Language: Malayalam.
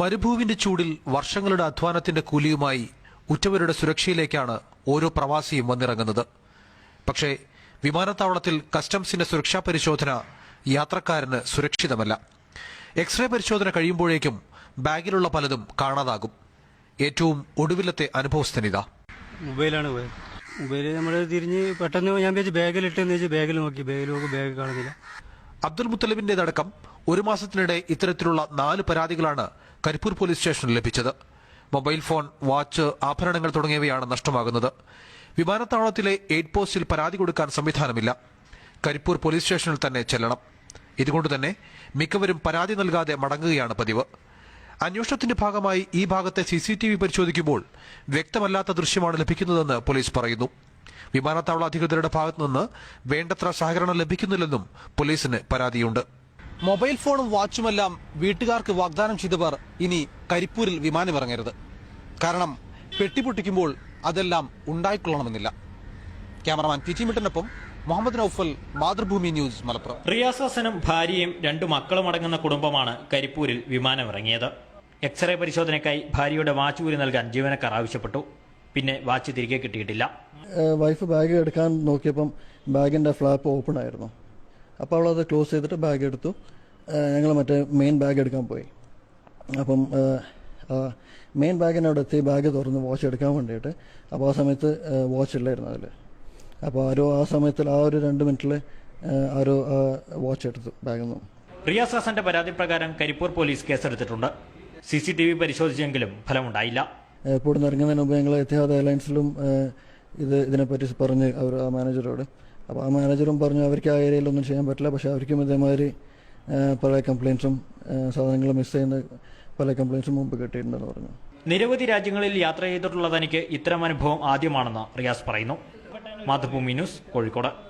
മരുഭൂവിന്റെ ചൂടിൽ വർഷങ്ങളുടെ അധ്വാനത്തിന്റെ കൂലിയുമായി ഉറ്റവരുടെ സുരക്ഷയിലേക്കാണ് ഓരോ പ്രവാസിയും വന്നിറങ്ങുന്നത്. പക്ഷേ വിമാനത്താവളത്തിൽ കസ്റ്റംസിന്റെ സുരക്ഷാ പരിശോധന യാത്രക്കാരന് സുരക്ഷിതമല്ല. എക്സ്റേ പരിശോധന കഴിയുമ്പോഴേക്കും ബാഗിലുള്ള പലതും കാണാതാകും. ഏറ്റവും ഒടുവിലത്തെ അനുഭവസ്ഥനിതാ മൊബൈലാണ് പോയത് മൊബൈൽ നമ്മൾ തിരിഞ്ഞ് പെട്ടെന്ന് ഞാൻ ബാഗിലിട്ടെന്ന് വെച്ച് ബാഗിൽ നോക്കി. ബാഗിൽ നോക്കി ബാഗ് കാണുന്നില്ല. അബ്ദുൽ മുത്തലിബിന്റേതടക്കം ഒരു മാസത്തിനിടെ ഇത്തരത്തിലുള്ള നാല് പരാതികളാണ് കരിപ്പൂർ പോലീസ് സ്റ്റേഷനിൽ ലഭിച്ചത്. മൊബൈൽ ഫോൺ വാച്ച് ആഭരണങ്ങൾ തുടങ്ങിയവയാണ് നഷ്ടമാകുന്നത്. വിമാനത്താവളത്തിലെ എയ്ഡ് പോസ്റ്റിൽ പരാതി കൊടുക്കാൻ സംവിധാനമില്ല. കരിപ്പൂർ പോലീസ് സ്റ്റേഷനിൽ തന്നെ ചെല്ലണം. ഇതുകൊണ്ട് തന്നെ മിക്കവരും പരാതി നൽകാതെ മടങ്ങുകയാണ് പതിവ്. അന്വേഷണത്തിന്റെ ഭാഗമായി ഈ ഭാഗത്തെ സി പരിശോധിക്കുമ്പോൾ വ്യക്തമല്ലാത്ത ദൃശ്യമാണ് ലഭിക്കുന്നതെന്ന് പോലീസ് പറയുന്നു. വിമാനത്താവള അധികൃതരുടെ ഭാഗത്തുനിന്ന് വേണ്ടത്ര സഹകരണം ലഭിക്കുന്നില്ലെന്നും പോലീസിന് പരാതിയുണ്ട്. മൊബൈൽ ഫോണും വാച്ചുമെല്ലാം വീട്ടുകാർക്ക് വാഗ്ദാനം ചെയ്തവർ ഇനി കരിപ്പൂരിൽ വിമാനമിറങ്ങരുത്. കാരണം പെട്ടിപൊട്ടിക്കുമ്പോൾ അതെല്ലാം ഉണ്ടായിക്കൊള്ളണമെന്നില്ല. ക്യാമറമാൻ പി ടി മിട്ടനൊപ്പം മുഹമ്മദ് നൌഫൽ മാതൃഭൂമി ന്യൂസ് മലപ്പുറം. റിയാസ് ഹസനും ഭാര്യയും രണ്ടു മക്കളും അടങ്ങുന്ന കുടുംബമാണ് കരിപ്പൂരിൽ വിമാനമിറങ്ങിയത്. എക്സ്റേ പരിശോധനയ്ക്കായി ഭാര്യയുടെ വാച്ച് ഊരി നൽകാൻ ജീവനക്കാർ ആവശ്യപ്പെട്ടു. പിന്നെ വാച്ച് തിരികെ കിട്ടിയിട്ടില്ല. വൈഫ് ബാഗ് എടുക്കാൻ നോക്കിയപ്പം ബാഗിന്റെ ഫ്ലാപ്പ് ഓപ്പൺ ആയിരുന്നു. അപ്പോൾ അത് ക്ലോസ് ചെയ്തിട്ട് ബാഗ് എടുത്തു. ഞങ്ങൾ മറ്റേ മെയിൻ ബാഗ് എടുക്കാൻ പോയി. അപ്പം മെയിൻ ബാഗിനവിടെ എത്തി ബാഗ് തുറന്ന് വാച്ച് എടുക്കാൻ വേണ്ടിയിട്ട്. അപ്പോൾ ആ സമയത്ത് വാച്ച് ഇല്ലായിരുന്നു അതിൽ അപ്പോൾ ആരോ ആ സമയത്തിൽ ആ ഒരു രണ്ട് മിനിറ്റിൽ ആരോ വാച്ച് എടുത്തു ബാഗിൽ നിന്ന്. റിയാസ് ഹസന്റെ പരാതി പ്രകാരം കരിപ്പൂർ പോലീസ് കേസെടുത്തിട്ടുണ്ട്. സി സി ടി വി പരിശോധിച്ചെങ്കിലും ഫലമുണ്ടായില്ല. എയർപോർട്ടിൽ നിന്ന് ഇറങ്ങുന്നതിന് മുമ്പ് ഞങ്ങൾ എത്തിഹാദ് എയർലൈൻസിലും ഇത് ഇതിനെപ്പറ്റി പറഞ്ഞ് അവർ ആ മാനേജറോട്. അപ്പോൾ ആ മാനേജറും പറഞ്ഞു അവർക്ക് ആ ഏരിയയിലൊന്നും ചെയ്യാൻ പറ്റില്ല പക്ഷേ അവർക്കും ഇതേമാതിരി പല കംപ്ലയിൻസും സാധനങ്ങൾ മിസ് ചെയ്യുന്ന പല കംപ്ലയിൻസും മുമ്പ് കിട്ടിയിട്ടുണ്ടെന്ന് പറഞ്ഞു. നിരവധി രാജ്യങ്ങളിൽ യാത്ര ചെയ്തിട്ടുള്ള തനിക്ക് ഇത്തരം അനുഭവം ആദ്യമാണെന്ന് റിയാസ് പറയുന്നു. മാതൃഭൂമി ന്യൂസ് കോഴിക്കോട്.